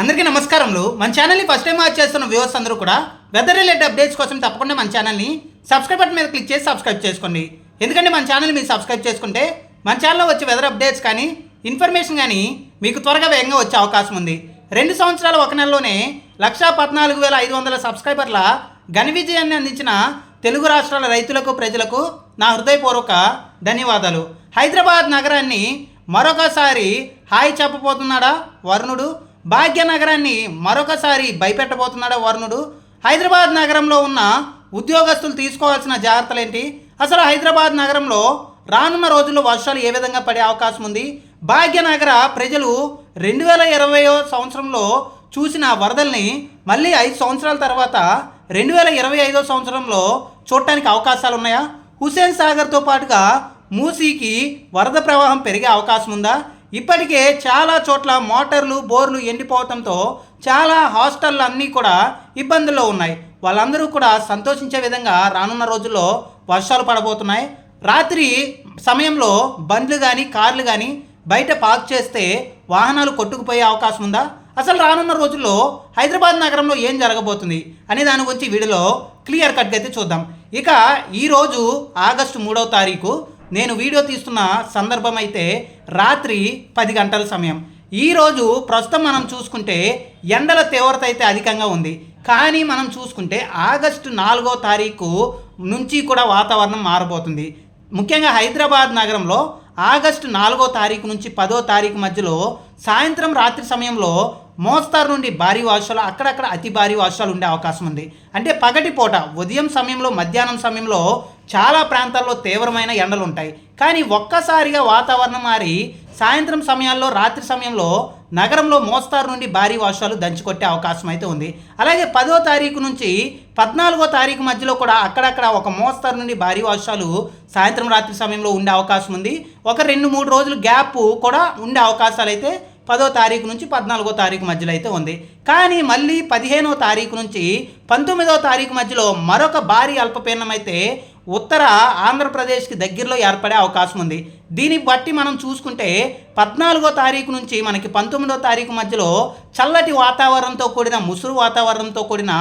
అందరికీ నమస్కారములు. మన ఛానల్ని ఫస్ట్ టైం వాచ్ చేస్తున్న వ్యూవర్స్ అందరూ కూడా వెదర్ రిలేటెడ్ అప్డేట్స్ కోసం తప్పకుండా మన ఛానల్ని సబ్స్క్రైబ్ బటన్ మీద క్లిక్ చేసి సబ్స్క్రైబ్ చేసుకోండి. ఎందుకంటే మన ఛానల్ మీరు సబ్స్క్రైబ్ చేసుకుంటే మన ఛానల్లో వచ్చే వెదర్ అప్డేట్స్ కానీ ఇన్ఫర్మేషన్ కానీ మీకు త్వరగా వేగంగా వచ్చే అవకాశం ఉంది. రెండు సంవత్సరాల ఒక నెలలోనే లక్షా పద్నాలుగు వేల ఐదు వందల సబ్స్క్రైబర్ల ఘన విజయాన్ని అందించిన తెలుగు రాష్ట్రాల రైతులకు ప్రజలకు నా హృదయపూర్వక ధన్యవాదాలు. హైదరాబాద్ నగరాన్ని మరొకసారి హాయ్ చెప్పబోతున్నాడా వరుణుడు? భాగ్యనగరాన్ని మరొకసారి భయపెట్టబోతున్నాడా వరుణుడు? హైదరాబాద్ నగరంలో ఉన్న ఉద్యోగస్తులు తీసుకోవాల్సిన జాగ్రత్తలేంటి? అసలు హైదరాబాద్ నగరంలో రానున్న రోజుల్లో వర్షాలు ఏ విధంగా పడే అవకాశం ఉంది? భాగ్యనగర ప్రజలు రెండు వేల ఇరవయో సంవత్సరంలో చూసిన వరదల్ని మళ్ళీ ఐదు సంవత్సరాల తర్వాత రెండు వేల ఇరవై ఐదో సంవత్సరంలో చూడటానికి అవకాశాలు ఉన్నాయా? హుసేన్ సాగర్తో పాటుగా మూసీకి వరద ప్రవాహం పెరిగే అవకాశం ఉందా? ఇప్పటికే చాలా చోట్ల మోటార్లు బోర్లు ఎండిపోవడంతో చాలా హాస్టళ్ళు అన్నీ కూడా ఇబ్బందుల్లో ఉన్నాయి. వాళ్ళందరూ కూడా సంతోషించే విధంగా రానున్న రోజుల్లో వర్షాలు పడబోతున్నాయి. రాత్రి సమయంలో బండ్లు కానీ కార్లు కానీ బయట పార్క్ చేస్తే వాహనాలు కొట్టుకుపోయే అవకాశం ఉందా? అసలు రానున్న రోజుల్లో హైదరాబాద్ నగరంలో ఏం జరగబోతుంది అనే దాని గురించి వీడియోలో క్లియర్ కట్గా అయితే చూద్దాం. ఇక ఈరోజు ఆగస్టు మూడవ తారీఖు నేను వీడియో తీస్తున్న సందర్భం అయితే రాత్రి పది గంటల సమయం. ఈరోజు ప్రస్తుతం మనం చూసుకుంటే ఎండల తీవ్రత అయితే అధికంగా ఉంది. కానీ మనం చూసుకుంటే ఆగస్టు నాలుగో తారీఖు నుంచి కూడా వాతావరణం మారబోతుంది. ముఖ్యంగా హైదరాబాద్ నగరంలో ఆగస్టు నాలుగో తారీఖు నుంచి పదో తారీఖు మధ్యలో సాయంత్రం రాత్రి సమయంలో మోస్తారు నుండి భారీ వర్షాలు అక్కడక్కడ అతి భారీ వర్షాలు ఉండే అవకాశం ఉంది. అంటే పగటిపూట ఉదయం సమయంలో మధ్యాహ్నం సమయంలో చాలా ప్రాంతాల్లో తీవ్రమైన ఎండలు ఉంటాయి కానీ ఒక్కసారిగా వాతావరణం మారి సాయంత్రం సమయాల్లో రాత్రి సమయంలో నగరంలో మోస్తారు నుండి భారీ వర్షాలు దంచుకొట్టే అవకాశం అయితే ఉంది. అలాగే పదో తారీఖు నుంచి పద్నాలుగో తారీఖు మధ్యలో కూడా అక్కడక్కడ ఒక మోస్తారు నుండి భారీ వర్షాలు సాయంత్రం రాత్రి సమయంలో ఉండే అవకాశం ఉంది. ఒక రెండు మూడు రోజులు గ్యాప్ కూడా ఉండే అవకాశాలు అయితే పదో తారీఖు నుంచి పద్నాలుగో తారీఖు మధ్యలో అయితే ఉంది. కానీ మళ్ళీ పదిహేనో తారీఖు నుంచి పంతొమ్మిదో తారీఖు మధ్యలో మరొక భారీ అల్పపీడనం అయితే ఉత్తర ఆంధ్రప్రదేశ్కి దగ్గరలో ఏర్పడే అవకాశం ఉంది. దీన్ని బట్టి మనం చూసుకుంటే పద్నాలుగో తారీఖు నుంచి మనకి పంతొమ్మిదో తారీఖు మధ్యలో చల్లటి వాతావరణంతో కూడిన ముసురు వాతావరణంతో కూడిన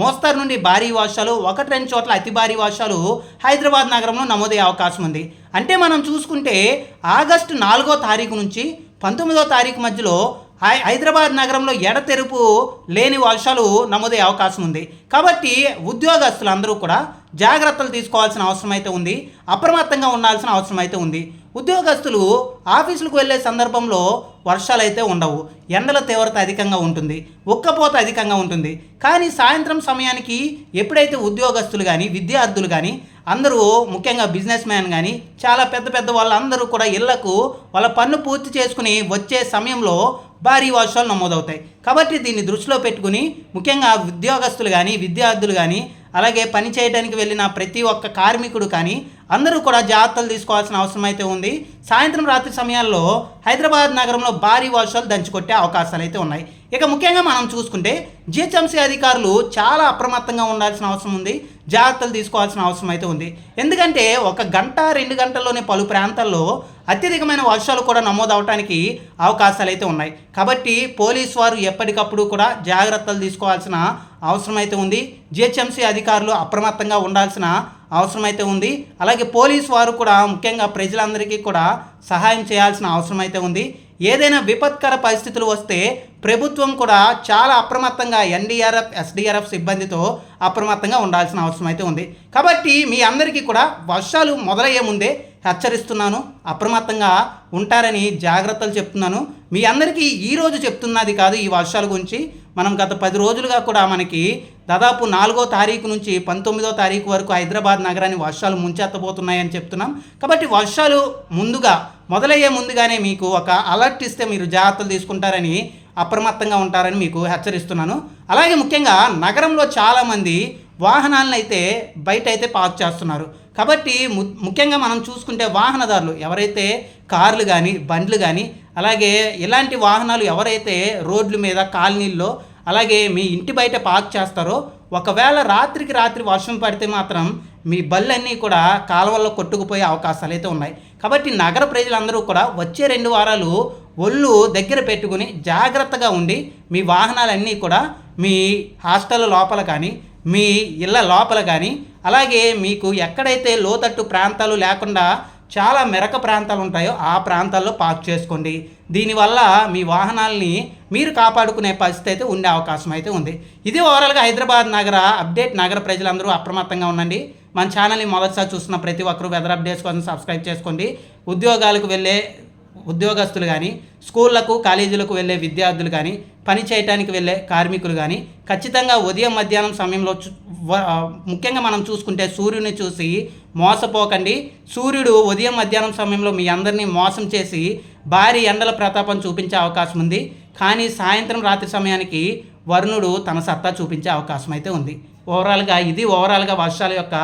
మోస్తరు నుండి భారీ వర్షాలు ఒకటి రెండు చోట్ల అతి భారీ వర్షాలు హైదరాబాద్ నగరంలో నమోదయ్యే అవకాశం ఉంది. అంటే మనం చూసుకుంటే ఆగస్టు నాలుగో తారీఖు నుంచి పంతొమ్మిదో తారీఖు మధ్యలో హైదరాబాద్ నగరంలో ఎడతెరుపు లేని వర్షాలు నమోదయ్యే అవకాశం ఉంది. కాబట్టి ఉద్యోగస్తులందరూ కూడా జాగ్రత్తలు తీసుకోవాల్సిన అవసరం అయితే ఉంది అప్రమత్తంగా ఉండాల్సిన అవసరం అయితే ఉంది. ఉద్యోగస్తులు ఆఫీసులకు వెళ్ళే సందర్భంలో వర్షాలు అయితే ఉండవు. ఎండల తీవ్రత అధికంగా ఉంటుంది ఉక్కపోత అధికంగా ఉంటుంది. కానీ సాయంత్రం సమయానికి ఎప్పుడైతే ఉద్యోగస్తులు కానీ విద్యార్థులు కానీ అందరూ ముఖ్యంగా బిజినెస్ మ్యాన్ కానీ చాలా పెద్ద పెద్ద వాళ్ళందరూ కూడా ఇళ్ళకు వాళ్ళ పన్ను పూర్తి చేసుకుని వచ్చే సమయంలో భారీ వర్షాలు నమోదవుతాయి. కాబట్టి దీన్ని దృష్టిలో పెట్టుకుని ముఖ్యంగా ఉద్యోగస్తులు కానీ విద్యార్థులు కానీ అలాగే పని చేయడానికి వెళ్ళిన ప్రతి ఒక్క కార్మికుడు కానీ అందరూ కూడా జాగ్రత్తలు తీసుకోవాల్సిన అవసరం అయితే ఉంది. సాయంత్రం రాత్రి సమయాల్లో హైదరాబాద్ నగరంలో భారీ వర్షాలు దంచుకొట్టే అవకాశాలు అయితే ఉన్నాయి. ఇక ముఖ్యంగా మనం చూసుకుంటే జిహెచ్ఎంసీ అధికారులు చాలా అప్రమత్తంగా ఉండాల్సిన అవసరం ఉంది. జాగ్రత్తలు తీసుకోవాల్సిన అవసరం అయితే ఉంది. ఎందుకంటే ఒక గంట రెండు గంటల్లోనే పలు ప్రాంతాల్లో అత్యధికమైన వర్షాలు కూడా నమోదవటానికి అవకాశాలు అయితే ఉన్నాయి. కాబట్టి పోలీస్ వారు ఎప్పటికప్పుడు కూడా జాగ్రత్తలు తీసుకోవాల్సిన అవసరం అయితే ఉంది. జిహెచ్ఎంసీ అధికారులు అప్రమత్తంగా ఉండాల్సిన అవసరమైతే ఉంది. అలాగే పోలీస్ వారు కూడా ముఖ్యంగా ప్రజలందరికీ కూడా సహాయం చేయాల్సిన అవసరం అయితే ఉంది. ఏదైనా విపత్కర పరిస్థితులు వస్తే ప్రభుత్వం కూడా చాలా అప్రమత్తంగా ఎన్డీఆర్ఎఫ్ ఎస్డీఆర్ఎఫ్ సిబ్బందితో అప్రమత్తంగా ఉండాల్సిన అవసరం అయితే ఉంది. కాబట్టి మీ అందరికీ కూడా వర్షాలు మొదలయ్యే ముందే హెచ్చరిస్తున్నాను. అప్రమత్తంగా ఉంటారని జాగ్రత్తలు చెప్తున్నాను. మీ అందరికీ ఈరోజు చెప్తున్నది కాదు ఈ వర్షాల గురించి. మనం గత పది రోజులుగా కూడా మనకి దాదాపు నాలుగో తారీఖు నుంచి పంతొమ్మిదో తారీఖు వరకు హైదరాబాద్ నగరాన్ని వర్షాలు ముంచెత్తబోతున్నాయని చెప్తున్నాం. కాబట్టి వర్షాలు ముందుగా మొదలయ్యే ముందుగానే మీకు ఒక అలర్ట్ ఇస్తే మీరు జాగ్రత్తలు తీసుకుంటారని అప్రమత్తంగా ఉంటారని మీకు హెచ్చరిస్తున్నాను. అలాగే ముఖ్యంగా నగరంలో చాలామంది వాహనాలను అయితే బయట అయితే పార్క్ చేస్తున్నారు. కాబట్టి ము- ముఖ్యంగా మనం చూసుకుంటే వాహనదారులు ఎవరైతే కార్లు కానీ బండ్లు కానీ అలాగే ఇలాంటి వాహనాలు ఎవరైతే రోడ్ల మీద కాలనీల్లో అలాగే మీ ఇంటి బయట పార్క్ చేస్తారో ఒకవేళ రాత్రికి రాత్రి వర్షం పడితే మాత్రం మీ బళ్ళన్నీ కూడా కాలువల్లో కొట్టుకుపోయే అవకాశాలు అయితే ఉన్నాయి. కాబట్టి నగర ప్రజలందరూ కూడా వచ్చే రెండు వారాలు ఒళ్ళు దగ్గర పెట్టుకుని జాగ్రత్తగా ఉండి మీ వాహనాలన్నీ కూడా మీ హాస్టల్ లోపల కానీ మీ ఇళ్ళ లోపల కానీ అలాగే మీకు ఎక్కడైతే లోతట్టు ప్రాంతాలు లేకుండా చాలా మెరక ప్రాంతాలు ఉంటాయో ఆ ప్రాంతాల్లో పార్క్ చేసుకోండి. దీనివల్ల మీ వాహనాల్ని మీరు కాపాడుకునే పరిస్థితి అయితే ఉండే అవకాశం అయితే ఉంది. ఇది ఓవరాల్గా హైదరాబాద్ నగర అప్డేట్ నగర ప్రజలందరూ అప్రమత్తంగా ఉండండి. మన ఛానల్ని మొదటిసారి చూస్తున్న ప్రతి ఒక్కరూ వెదర్ అప్డేట్స్ కోసం సబ్స్క్రైబ్ చేసుకోండి. ఉద్యోగాలకు వెళ్ళే ఉద్యోగస్తులు కానీ స్కూళ్ళకు కాలేజీలకు వెళ్ళే విద్యార్థులు కానీ పని చేయటానికి వెళ్ళే కార్మికులు కానీ ఖచ్చితంగా ఉదయం మధ్యాహ్నం సమయంలో ముఖ్యంగా మనం చూసుకుంటే సూర్యుని చూసి మోసపోకండి. సూర్యుడు ఉదయం మధ్యాహ్నం సమయంలో మీ అందరినీ మోసం చేసి భారీ ఎండల ప్రతాపం చూపించే అవకాశం ఉంది. కానీ సాయంత్రం రాత్రి సమయానికి వరుణుడు తన సత్తా చూపించే అవకాశం అయితే ఉంది. ఓవరాల్గా ఇది ఓవరాల్గా వర్షాల యొక్క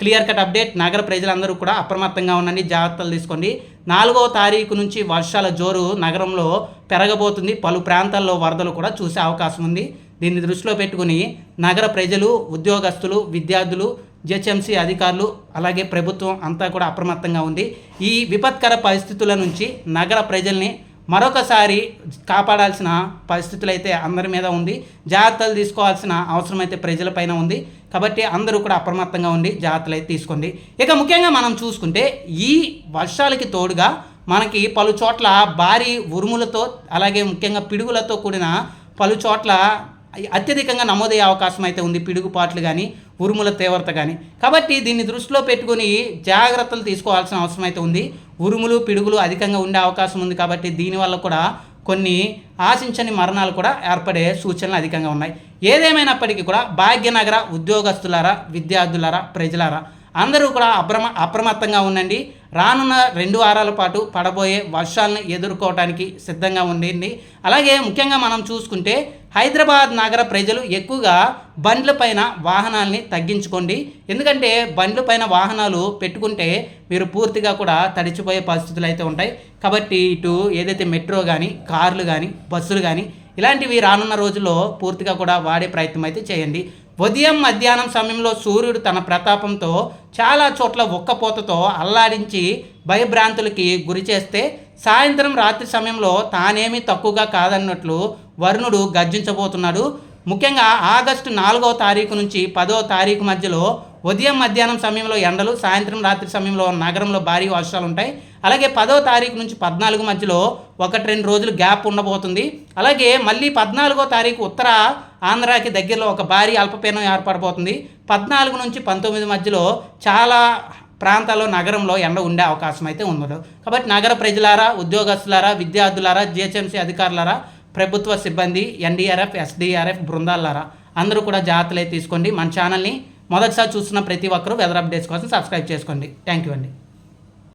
క్లియర్ కట్ అప్డేట్. నగర ప్రజలందరూ కూడా అప్రమత్తంగా ఉండండి జాగ్రత్తలు తీసుకోండి. నాలుగవ తారీఖు నుంచి వర్షాల జోరు నగరంలో పెరగబోతుంది. పలు ప్రాంతాల్లో వరదలు కూడా చూసే అవకాశం ఉంది. దీన్ని దృష్టిలో పెట్టుకుని నగర ప్రజలు ఉద్యోగస్తులు విద్యార్థులు జిహెచ్ఎంసీ అధికారులు అలాగే ప్రభుత్వం అంతా కూడా అప్రమత్తంగా ఉంది. ఈ విపత్కర పరిస్థితుల నుంచి నగర ప్రజల్ని మరొకసారి కాపాడాల్సిన పరిస్థితులు అయితే అందరి మీద ఉంది. జాగ్రత్తలు తీసుకోవాల్సిన అవసరం అయితే ప్రజలపైన ఉంది. కాబట్టి అందరూ కూడా అప్రమత్తంగా ఉండి జాగ్రత్తలు అయితే తీసుకోండి. ఇక ముఖ్యంగా మనం చూసుకుంటే ఈ వర్షాలకి తోడుగా మనకి పలు చోట్ల భారీ ఉరుములతో అలాగే ముఖ్యంగా పిడుగులతో కూడిన పలు చోట్ల అత్యధికంగా నమోదయ్యే అవకాశం అయితే ఉంది. పిడుగుపాట్లు కానీ ఉరుముల తీవ్రత కానీ కాబట్టి దీన్ని దృష్టిలో పెట్టుకుని జాగ్రత్తలు తీసుకోవాల్సిన అవసరం అయితే ఉంది. ఉరుములు పిడుగులు అధికంగా ఉండే అవకాశం ఉంది కాబట్టి దీనివల్ల కూడా కొన్ని ఆశించని మరణాలు కూడా ఏర్పడే సూచనలు అధికంగా ఉన్నాయి. ఏదేమైనప్పటికీ కూడా భాగ్యనగర ఉద్యోగస్తులారా విద్యార్థులారా ప్రజలారా అందరూ కూడా అప్రమ అప్రమత్తంగా ఉండండి. రానున్న రెండు వారాల పాటు పడబోయే వర్షాలను ఎదుర్కోవడానికి సిద్ధంగా ఉండండి. అలాగే ముఖ్యంగా మనం చూసుకుంటే హైదరాబాద్ నగర ప్రజలు ఎక్కువగా బండ్లపైన వాహనాల్ని తగ్గించుకోండి. ఎందుకంటే బండ్లపైన వాహనాలు పెట్టుకుంటే మీరు పూర్తిగా కూడా తడిచిపోయే పరిస్థితులు అయితే ఉంటాయి. కాబట్టి ఇటు ఏదైతే మెట్రో కానీ కార్లు కానీ బస్సులు కానీ ఇలాంటివి రానున్న రోజుల్లో పూర్తిగా కూడా వాడే ప్రయత్నం అయితే చేయండి. ఉదయం మధ్యాహ్నం సమయంలో సూర్యుడు తన ప్రతాపంతో చాలా చోట్ల ఒక్కపోతతో అల్లాడించి భయభ్రాంతులకి గురి చేస్తే సాయంత్రం రాత్రి సమయంలో తానేమీ తక్కువగా కాదన్నట్లు వరుణుడు గర్జించబోతున్నాడు. ముఖ్యంగా ఆగస్టు నాలుగవ తారీఖు నుంచి పదో తారీఖు మధ్యలో ఉదయం మధ్యాహ్నం సమయంలో ఎండలు సాయంత్రం రాత్రి సమయంలో నగరంలో భారీ వర్షాలు ఉంటాయి అలాగే పదో తారీఖు నుంచి పద్నాలుగు మధ్యలో ఒకటి రెండు రోజులు గ్యాప్ ఉండబోతుంది. అలాగే మళ్ళీ పద్నాలుగో తారీఖు ఉత్తర ఆంధ్రాకి దగ్గరలో ఒక భారీ అల్పపీడనం ఏర్పడబోతుంది. పద్నాలుగు నుంచి పంతొమ్మిది మధ్యలో చాలా ప్రాంతాల్లో నగరంలో ఎండ ఉండే అవకాశం అయితే ఉండదు కాబట్టి నగర ప్రజలారా ఉద్యోగస్తులారా విద్యార్థులారా జిహెచ్ఎంసీ అధికారులారా ప్రభుత్వ సిబ్బంది ఎన్డీఆర్ఎఫ్ ఎస్డీఆర్ఎఫ్ బృందాలారా అందరూ కూడా జాగ్రత్తలే తీసుకోండి. మన ఛానల్ని మొదటిసారి చూస్తున్న ప్రతి ఒక్కరూ వెదర్ అప్డేట్స్ కోసం సబ్స్క్రైబ్ చేసుకోండి. థ్యాంక్ యూ అండి.